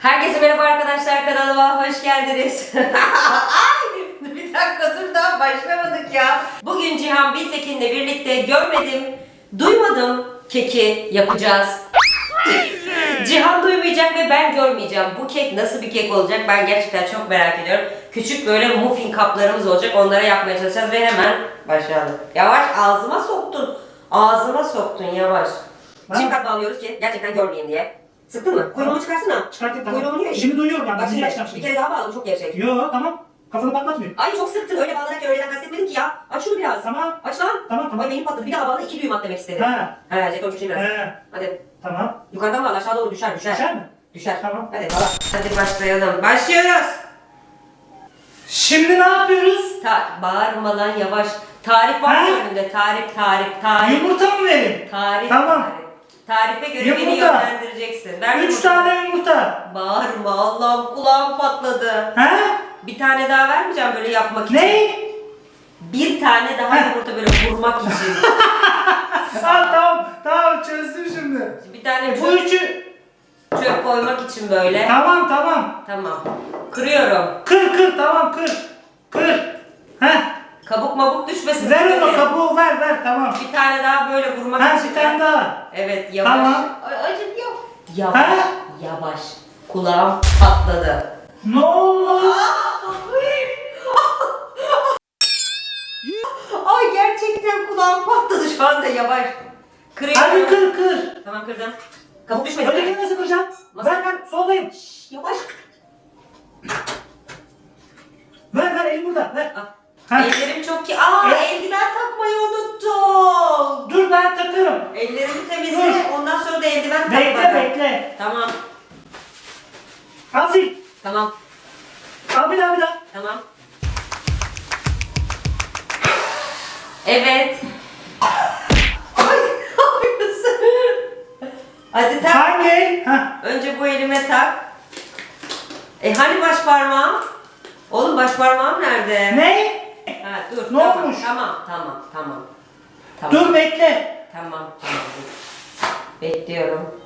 Herkese merhaba arkadaşlar kanalıma hoş geldiniz. Ay, bir dakika dur daha başlamadık ya. Bugün Cihan Biltekin'le birlikte görmedim, duymadım keki yapacağız. Cihan duymayacak ve ben görmeyeceğim. Bu kek nasıl bir kek olacak ben gerçekten çok merak ediyorum. Küçük böyle muffin kaplarımız olacak onlara yapmaya çalışacağız ve hemen başlayalım. Yavaş ağzıma soktun. Ağzıma soktun yavaş. Kat bağlıyoruz ki gerçekten görmeyeyim diye. Sıktın mı? Kuyruğunu çıkarsana. Çıkartayım tamam. Kuyruğunu niye? Şimdi duyuyorum ben. Bak şimdi açacağım bir kere daha bağladım çok gevşek. Yo tamam. Kafanı patlatmıyor. Ay çok sıktın öyle bağlanırken öyleden kastetmedim ki ya. Aç şunu biraz. Tamam. Aç lan. Tamam, tamam. Ay benim patladı bir daha bağla iki düğüm at demek istedim. Ha. He jeton küçüğü biraz. He. Hadi. Tamam. Yukarıdan bağla aşağı doğru düşer düşer. Düşer mi? Düşer. Tamam. Hadi bağla. Hadi başlayalım. Başlıyoruz. Şimdi ne yapıyoruz? Ta bağırmadan yavaş. Tarif var mı önünde? Tarif, tarif, tarif. Yumurta mı verin? Tarif, Tamam. tarif. Tarife göre beni Yumurta. yönlendireceksin. Ver Üç yumurtayı. tane yumurta. Bağırma Allah'ım kulağım patladı. Ha? Bir tane daha vermeyeceğim böyle yapmak için. Ne? Bir tane daha Ha. yumurta böyle vurmak için. Tamam tamam. Tamam çözdüm şimdi. Bir tane Bu çöp, üçü. çöp koymak için böyle. Tamam tamam. Tamam. Kırıyorum. Kır kır tamam kır. Kır. Heh. Kabuk mabuk düşmesin. Ver onu kabuğu ver ver tamam. Bir tane daha böyle vurmak Ha bir tane daha. Evet yavaş. Tamam. Ay, acıtıyor. Yavaş. Ha? Yavaş. Kulağım patladı. Ne oldu? Ay gerçekten kulağım patladı şu anda yavaş. Kırıyorum. Hadi kır kır. Tamam kırdım. Kabuk düşmedi. Ötekini nasıl kıracaksın? Nasıl? Ver ver soldayım. Yavaş. Ver ver elim burada ver. Ah. Ha. Ellerim ki. Aa eldiven takmayı unuttum. Dur ben takarım. Ellerimi temizle. Dur. Ondan sonra da eldiven tak Bekle bana. bekle. Tamam. Asil. Tamam. Abi daha bir daha. Tamam. Evet. Ay ne yapıyorsun? Hadi tak. Hangi? Ha. Önce bu elime tak. E hani baş parmağım? Oğlum baş parmağım nerede? Ne? Dur. Ne tamam, olmuş? Tamam tamam tamam. Tamam. Dur bekle. Tamam tamam. dur. Bekliyorum.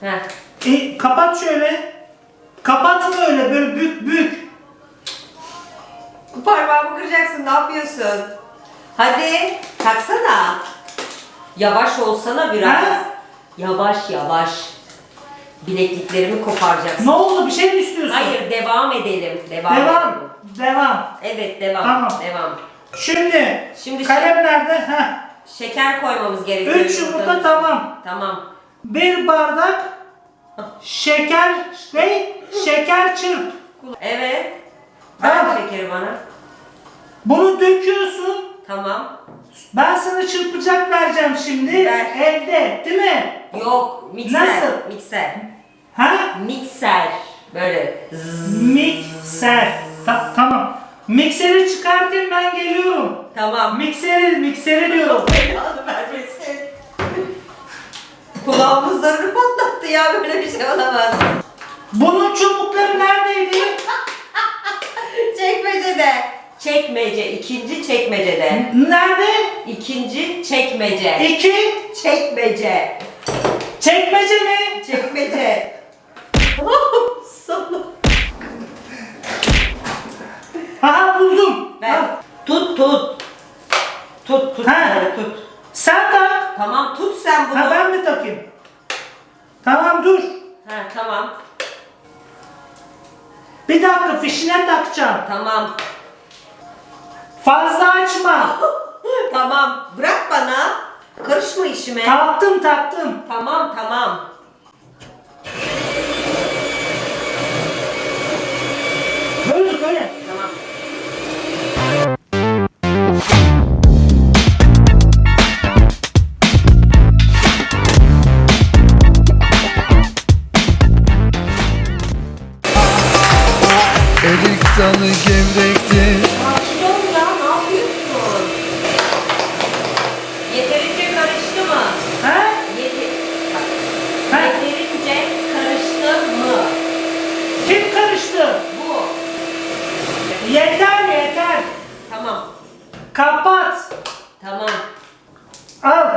Heh. E, kapat şöyle. Kapatma öyle böyle büyük büyük. Bu parmağımı kıracaksın ne yapıyorsun? Hadi taksana. Yavaş olsana biraz. Ha? Yavaş yavaş. Bilekliklerimi koparacaksın. Ne oldu bir şey mi istiyorsun? Hayır devam edelim. Devam. Devam. edelim. Devam. Evet devam. Tamam. Devam. Şimdi. Şimdi kalem nerede? Ha. Şeker koymamız gerekiyor. Üç yumurta tamam. Tamam. Bir bardak şeker ne? Şeker çırp. Evet. Ver Tamam. şekeri bana. Bunu döküyorsun. Tamam. Ben sana çırpacak vereceğim şimdi. Ver. Evde, değil mi? Yok mikser. Nasıl? Mikser. Ha? Mikser. Böyle. zzz. Mikser. Ta- tamam. Mikseri çıkartayım ben geliyorum. Tamam. Mikseri, mikseri diyorum. Belanı vermesin. Patlattı ya böyle bir şey olamaz. Bunun çubukları neredeydi? Çekmecede. Çekmece. ikinci çekmecede. Nerede? İkinci çekmece. İki. Çekmece. Çekmece mi? Çekmece. Aha buldum. Ver. Ha. Tut tut. Tut tut. Ha. böyle tut. Sen tak. Tamam tut sen bunu. Ha ben mi takayım? Tamam dur. Ha, tamam. Bir dakika fişine takacağım. Tamam. Fazla açma. Tamam. Bırak bana. Karışma işime. taktım taktım. Tamam tamam. Erik dalı gevrektir Sakin ol ya ne yapıyorsun? Yeterince karıştı mı? Ha? Yeti... Ha? Yeterince karıştı mı? Kim karıştı? Bu. Yeter yeter. Tamam. Kapat. Tamam. Al.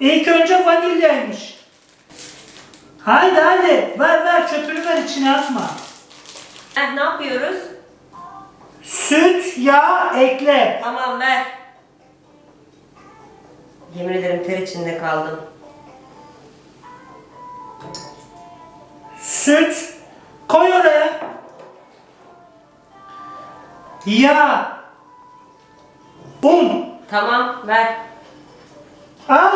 İlk önce vanilyaymış. Haydi hadi. Ver ver çöpünü ver içine. içine atma. Heh, ne yapıyoruz? Süt, yağ Tamam ver. Yemin ederim ter içinde kaldım. Süt. Koy oraya. Yağ. Un. Tamam ver. Al.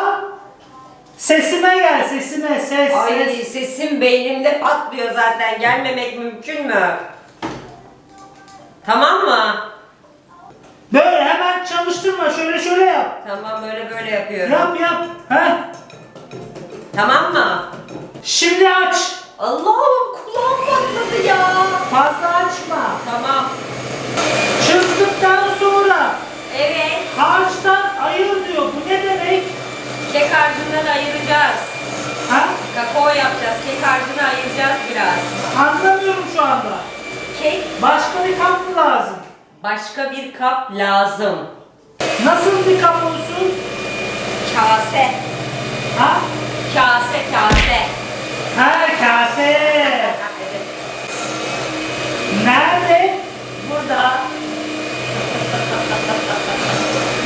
Sesime gel sesime ses Ay ses. sesim beynimde patlıyor zaten. Gelmemek mümkün mü? Tamam mı? Böyle hemen çalıştırma şöyle şöyle yap. Tamam böyle böyle yapıyorum. Yap yap. Heh. Tamam mı? Şimdi aç. Allah'ım kulağım patladı ya. Fazla açma. Tamam. Çırptıktan sonra Evet. harçtan ayır diyor. Bu ne demek? Kek harcından ayıracağız. Ha? Kakao yapacağız. Kek harcını ayıracağız biraz. Anlamıyorum şu anda. Kek Başka bir lazım? Başka bir kap lazım. Nasıl bir kap olsun? Kase. Ha? Kase kase. Ha kase. Nerede? Burada.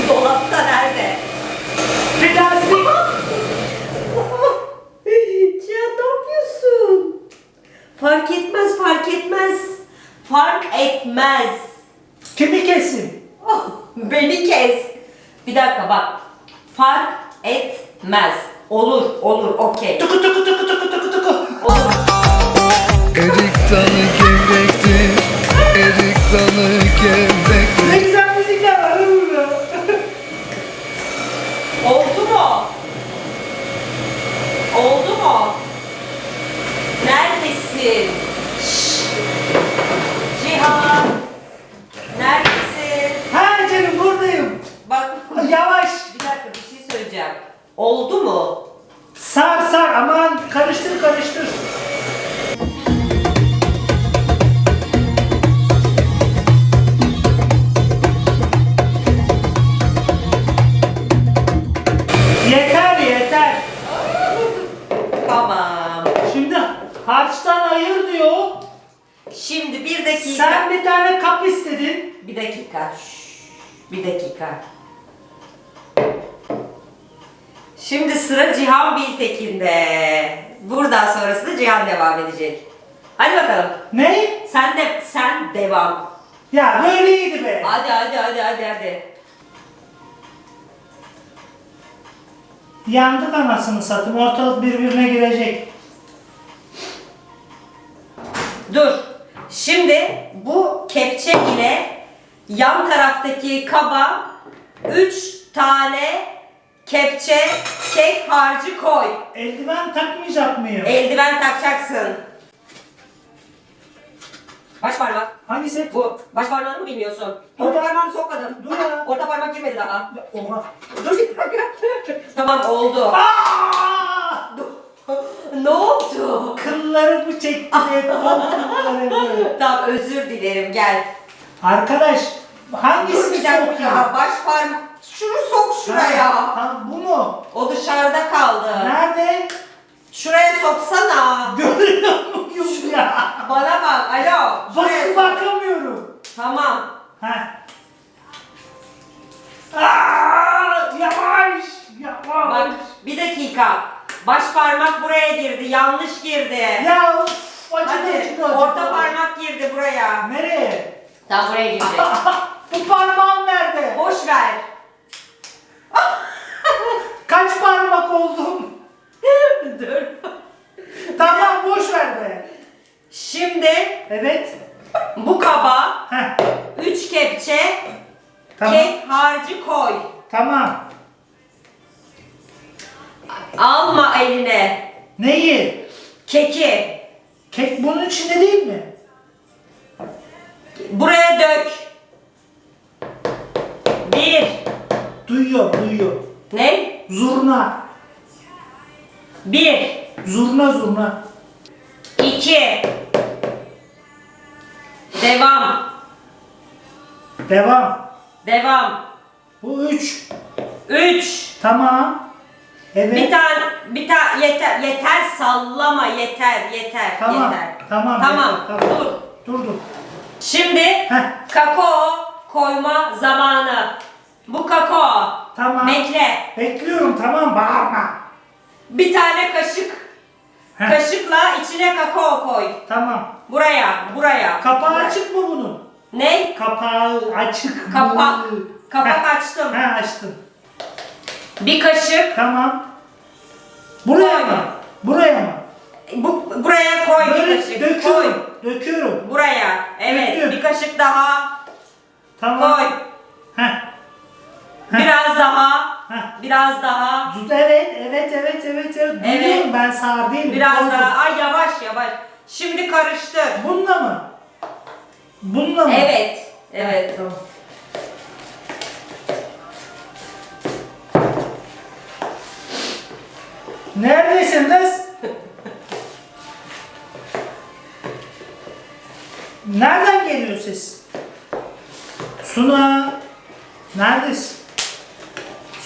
Dolapta nerede? Plastik. Cihan ne yapıyorsun? Fark etmez, fark etmez. Fark etmez. Beni kes. Bir dakika bak. Fark etmez. Olur, olur, okey. Tuku tuku tuku tuku tuku tuku. Olur. Erik dalı gevrektir Erik dalı Ne gevrektir güzel müzikler var değil mi? Oldu mu? Oldu mu? Neredesin? Şşş. Cihan. Neredesin? Ha canım buradayım. Bak Yavaş. bir dakika bir şey söyleyeceğim. Oldu mu? Sar sar aman karıştır karıştır. Yeter yeter. Tamam. Şimdi harçtan ayır diyor. Şimdi bir dakika. Sen bir tane kap istedin. Bir dakika. Şşş, Bir dakika. Şimdi sıra Cihan Biltekin'de. Buradan sonrası da Cihan devam edecek. Hadi bakalım. Ne? Sen de sen devam. Ya böyle iyiydi be. Hadi hadi hadi hadi hadi. Yandık anasını satayım. Ortalık birbirine girecek. Dur. Şimdi bu kepçe ile yan taraftaki kaba 3 tane kepçe kek harcı koy. Eldiven takmayacak mıyım? Eldiven takacaksın. Baş parmak. Hangisi? Bu. Baş parmağını mı bilmiyorsun? Orta parmağını sokmadın. Dur ya. Orta parmak girmedi daha. Oha. Dur bir dakika. tamam oldu. Aa! ne oldu? Kıllarımı çekti. kıllarımı. tamam özür dilerim gel. Arkadaş Dur hangisi bir dakika. Baş parmak. Şunu sok şuraya. Ha, bu mu? O dışarıda kaldı. Nerede? Şuraya soksana. Görüyor muyum ya? Bana bak. Alo. Şuraya Bak sok. bakamıyorum. Tamam. Ha. Aa, yavaş. Yavaş. Bak bir dakika. Baş parmak buraya girdi. Yanlış girdi. Ya of, acıdı Hadi. acıdı acıdı. Orta parmak girdi buraya. Nereye? Tam buraya girdi. bu parmağım nerede? Boş ver. Kaç parmak oldum? Dur. Tamam boş ver be. Şimdi Evet. bu kaba Heh. 3 kepçe Tamam. kek harcı koy. Tamam. Alma eline. Neyi? Keki. Devam. Devam. Devam. Bu üç. Üç. Tamam. Evet. Bir tane bir tane yeter yeter sallama yeter yeter Tamam, yeter. tamam, Tamam. yeter, tamam. Dur. Durdum. Şimdi Heh. kakao koyma zamanı. Bu kakao. Tamam. Bekle. Bekliyorum tamam bağırma. Bir tane kaşık. Heh. Kaşıkla içine kakao koy. Tamam. Buraya, buraya. Kapağı Buraya. açık mı bunun? Ne? Kapağı açık Kapak. mı? Kapak Heh. açtım. He açtım. Bir kaşık. Tamam. Buraya Koy. mı? Buraya mı? Bu buraya koy bir Böyle kaşık. Koy. döküyorum. Döküyorum. Buraya. Evet. Döktüm. Bir kaşık daha. Tamam. Koy. Heh. Heh. Biraz daha. Heh. Biraz daha. Evet, evet, evet, evet, evet. Evet. Duyuyorum ben sağır değilim. Biraz Koydum. daha. Ay yavaş yavaş. Şimdi karıştır. Bununla mı? Bununla mı? Evet. Evet. Tamam. Neredesin kız? Nereden geliyor ses? Suna. Neredesin?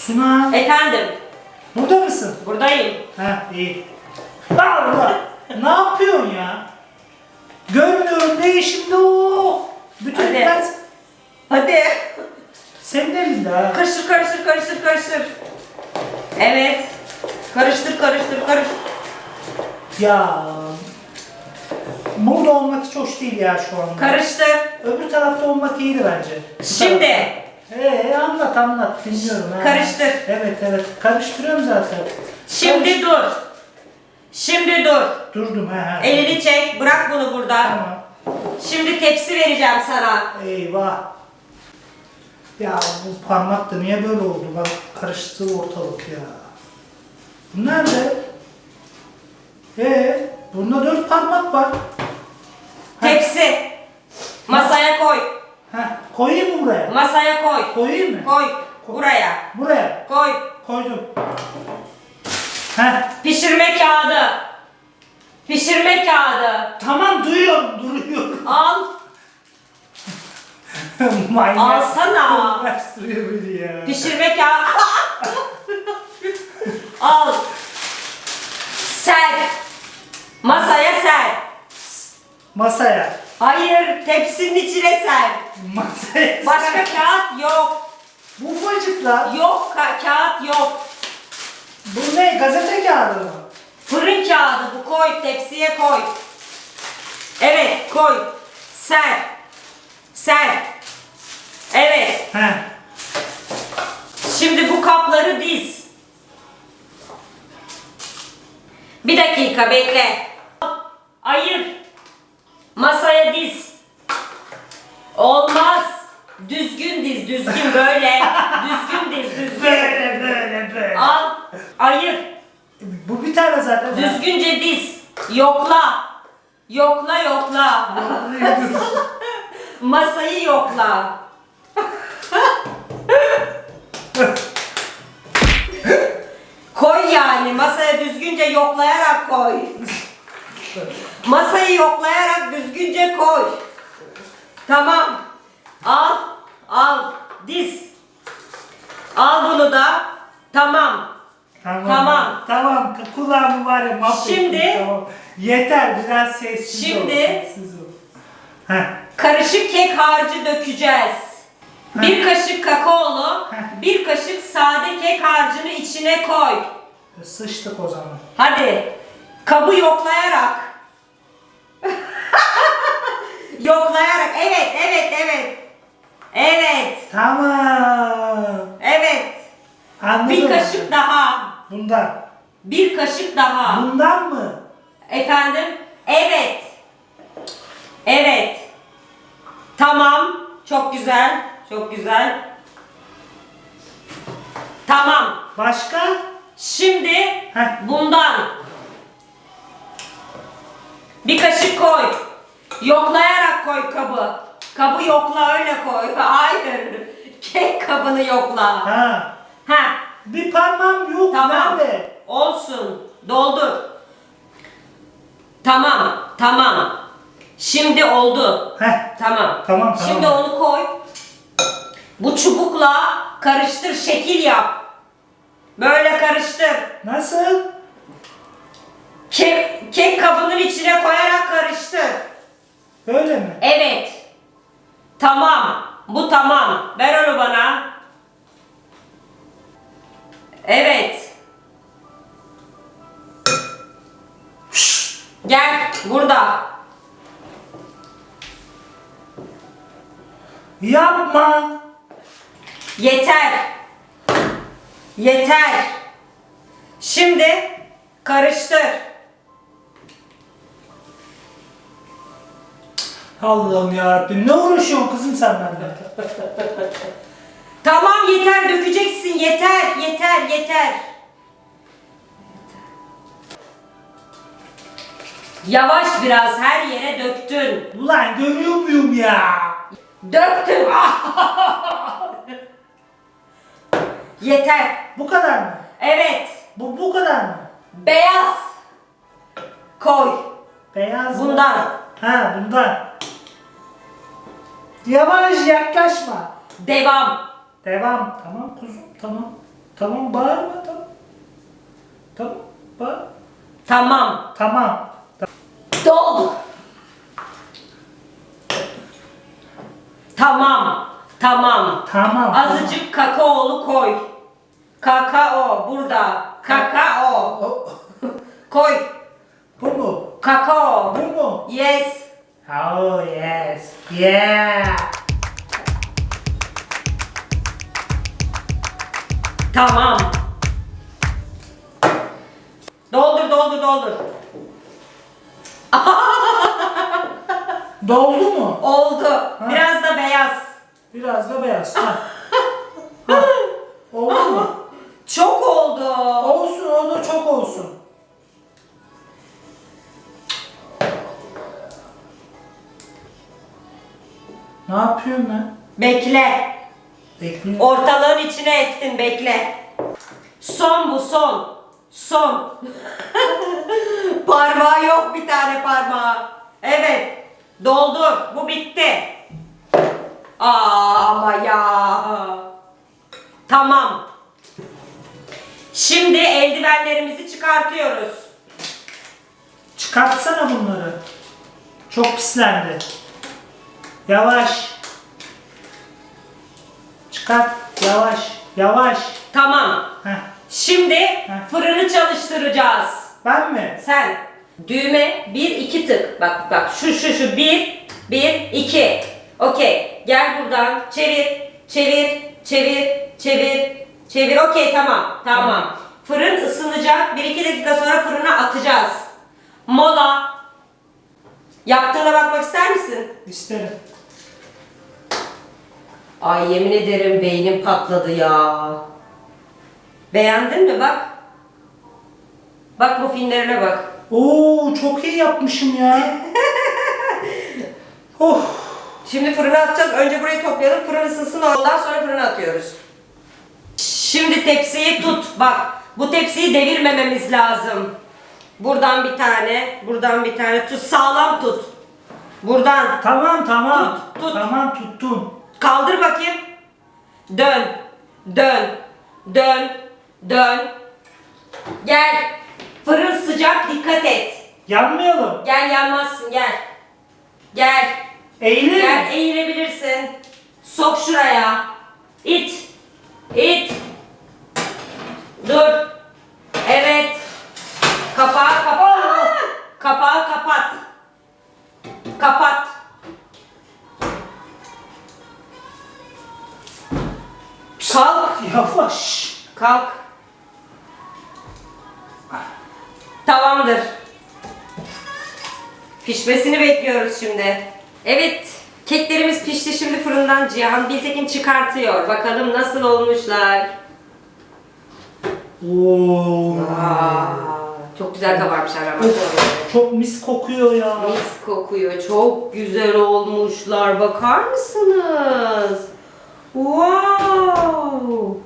Suna. Efendim. Burada mısın? Buradayım. Ha iyi. Allah! ne yapıyorsun ya? Görmüyorum ne işimde o? Bütün Hadi. ders Hadi. senin elinde ha. Karıştır karıştır karıştır karıştır. Evet. Karıştır karıştır karıştır. Ya burada olmak hiç hoş değil ya şu anda. Karıştır. Öbür tarafta olmak iyiydi bence. Bu Şimdi. Ee anlat anlat dinliyorum. ha. Karıştır. Evet evet karıştırıyorum zaten. Şimdi dur. Şimdi dur. Durdum ha. ha. Elini çek. Bırak bunu burada. Tamam. Şimdi tepsi vereceğim sana. Eyvah. Ya bu parmak da niye böyle oldu? Bak karıştı ortalık ya. Bu nerede? Ee, bunda dört parmak var. Tepsi. Masaya koy. Ha, koyayım mı buraya? Masaya koy. Koyayım mı? Koy. Buraya. Buraya. Koy. Koydum. Heh, Pişirme kağıdı. Pişirme kağıdı. tamam duyuyorum, duruyorum. Al. Manyak. Alsana. Uğraştırıyor beni ya. Pişirme kağıdı. Al. Ser. Masaya ser. Masaya. Hayır, tepsinin içine ser. Masaya. Başka sen- kağıt yok. Bu ufacıklar. Yok, ka- kağıt yok. Bu ne? Gazete kağıdı mı? Fırın kağıdı bu koy, tepsiye koy. Evet, koy. Ser. Ser. Evet. Heh. Şimdi bu kapları diz. Bir dakika bekle. Ayır. Masaya diz. Olmaz. Düzgün diz, düzgün böyle. düzgün diz, düzgün. Böyle böyle böyle. Al, ayır. Bu bir tane zaten. Düzgünce diz. Yokla. Yokla yokla. Masayı yokla. koy yani masaya düzgünce yoklayarak koy. Masayı yoklayarak düzgünce koy. Tamam. Al, al, diz. Al bunu da. Tamam. Tamam. Tamam. Tamam. Kulağımı var ya mahvettim. Şimdi- Tamam. Yeter biraz sessiz ol. Şimdi- Sessiz ol. Heh. Karışık kek harcı dökeceğiz. Bir kaşık kakaolu, bir kaşık sade kek harcını içine koy. Sıçtık o zaman. Hadi. Kabı yoklayarak. yoklayarak. Evet, evet, evet. Evet, Tamam. evet. Anladım. Bir kaşık daha. Bundan. Bir kaşık daha. Bundan mı? Efendim? Evet. Evet. Tamam. Çok güzel. Çok güzel. Tamam. Başka? Şimdi Heh. bundan bir kaşık koy. Yoklayarak koy kabı. Kabı yokla öyle koy. Hayır. Kek kabını yokla. Ha. Ha. Bir parmağım yok. Tamam. Nerede? Olsun. Doldur. Tamam. Tamam. Şimdi oldu. Heh. Tamam. Tamam, tamam. Şimdi onu koy. Bu çubukla karıştır, şekil yap. Böyle karıştır. Nasıl? Kek, kek kabının içine koyarak karıştır. Böyle mi? Evet. Tamam. Bu tamam. Ver onu bana. Evet. Gel burada. Yapma. Yeter. Yeter. Şimdi karıştır. Allah'ım yarabbim ne uğraşıyorsun kızım sen benden? Tamam yeter dökeceksin yeter yeter yeter. Yavaş biraz her yere döktün. Ulan görüyor muyum ya? Döktün. yeter. Bu kadar mı? Evet. Bu bu kadar mı? Beyaz. Koy. Beyaz mı? Bundan. Ha bundan. Yavaş yaklaşma. Devam. Devam. Tamam kuzum tamam. Tamam bağırma tamam. Tamam bağır. Tamam. Tamam. Dol. Tamam. Tamam. Tamam. Azıcık kakaolu koy. Kakao burada. Kakao. Koy. Bu mu? Kakao. Bu mu? Yes. Oh yes. Yeah. Tamam. Doldur doldur doldur. Doldu mu? Oldu. Biraz da beyaz. Biraz da beyaz. Ha. Ha. Oldu mu? Çok oldu. Olsun o da çok olsun. Ne yapıyorum ben? Bekle. Bekliyorum. Ortalığın içine ettin bekle. Son bu son. Son. parmağı yok bir tane parmağı. Evet. Doldur. Bu bitti. Aa, ama ya. Tamam. Şimdi eldivenlerimizi çıkartıyoruz. Çıkartsana bunları. Çok pislendi. Yavaş. Çıkart. Yavaş. Yavaş. Tamam. Heh. Şimdi fırını çalıştıracağız. Ben mi? Sen düğme 1 2 tık. Bak bak şu şu şu 1 1 2. Okey. Gel buradan. Çevir. Çevir. Çevir. Çevir. Çevir. Okey tamam. Tamam. Fırın ısınacak. 1-2 dakika sonra fırına atacağız. Mola. Yaptığına bakmak ister misin? İsterim. Ay yemin ederim beynim patladı ya. Beğendin mi bak? Bak bu filmlerine bak. Oo çok iyi yapmışım ya. oh. Şimdi fırına atacağız. Önce burayı toplayalım. Fırın ısınsın. Ondan sonra fırına atıyoruz. Şimdi tepsiyi tut. Bak bu tepsiyi devirmememiz lazım. Buradan bir tane, buradan bir tane tut. Sağlam tut. Buradan. Tamam tamam. Tut, tut. Tamam tuttum. Kaldır bakayım. Dön. Dön. Dön. Dön. Gel. Fırın sıcak dikkat et. Yanmayalım. Gel yanmazsın gel. Gel. Eğilir Gel mi? eğilebilirsin. Sok şuraya. İt. İt. Dur. Evet. Kapağı kapat. Kapağı kapat. Kapat. Kalk. Yavaş. Kalk. Tamamdır. Pişmesini bekliyoruz şimdi. Evet, keklerimiz pişti şimdi fırından Cihan Biltekin çıkartıyor. Bakalım nasıl olmuşlar. Oo. Aa, çok güzel kabarmışlar ama. Çok mis kokuyor ya. Mis kokuyor. Çok güzel olmuşlar. Bakar mısınız? Wow!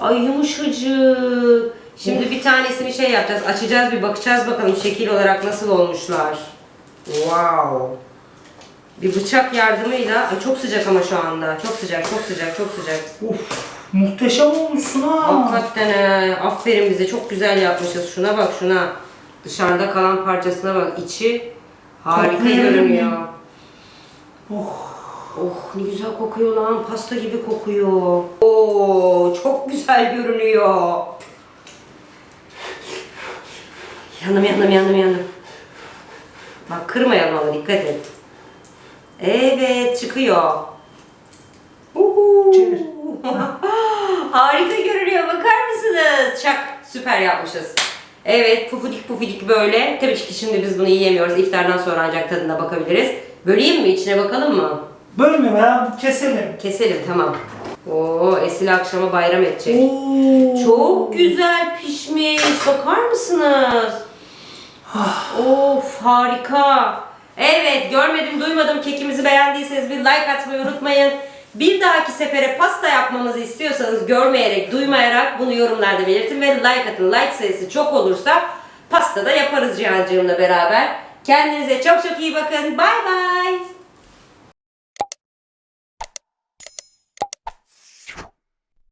Ay yumuşacık. Şimdi bir tanesini şey yapacağız. Açacağız bir bakacağız bakalım şekil olarak nasıl olmuşlar. Wow! Bir bıçak yardımıyla Ay çok sıcak ama şu anda. Çok sıcak, çok sıcak, çok sıcak. Uf. Muhteşem olmuşsun ha. Hakikaten he. Aferin bize. Çok güzel yapmışız. Şuna bak şuna. Dışarıda kalan parçasına bak. içi harika görünüyor. Oh. Oh ne güzel kokuyor lan. Pasta gibi kokuyor. Oo çok güzel görünüyor. Yanım yanım yanım yanım. Bak kırmayalım ama dikkat et. Evet çıkıyor. Uhu. Çevir. Harika görünüyor bakar mısınız? Çak süper yapmışız. Evet pufidik pufidik böyle. Tabii ki şimdi biz bunu yiyemiyoruz. İftardan sonra ancak tadına bakabiliriz. Böleyim mi? İçine bakalım mı? Bölme be keselim. Keselim tamam. Oo Esil akşama bayram edecek. Oo. Çok güzel pişmiş. Bakar mısınız? of harika. Evet görmedim duymadım kekimizi beğendiyseniz bir like atmayı unutmayın. Bir dahaki sefere pasta yapmamızı istiyorsanız görmeyerek, duymayarak bunu yorumlarda belirtin ve like atın. Like sayısı çok olursa pasta da yaparız Cihancığımla beraber. Kendinize çok çok iyi bakın. Bay bay.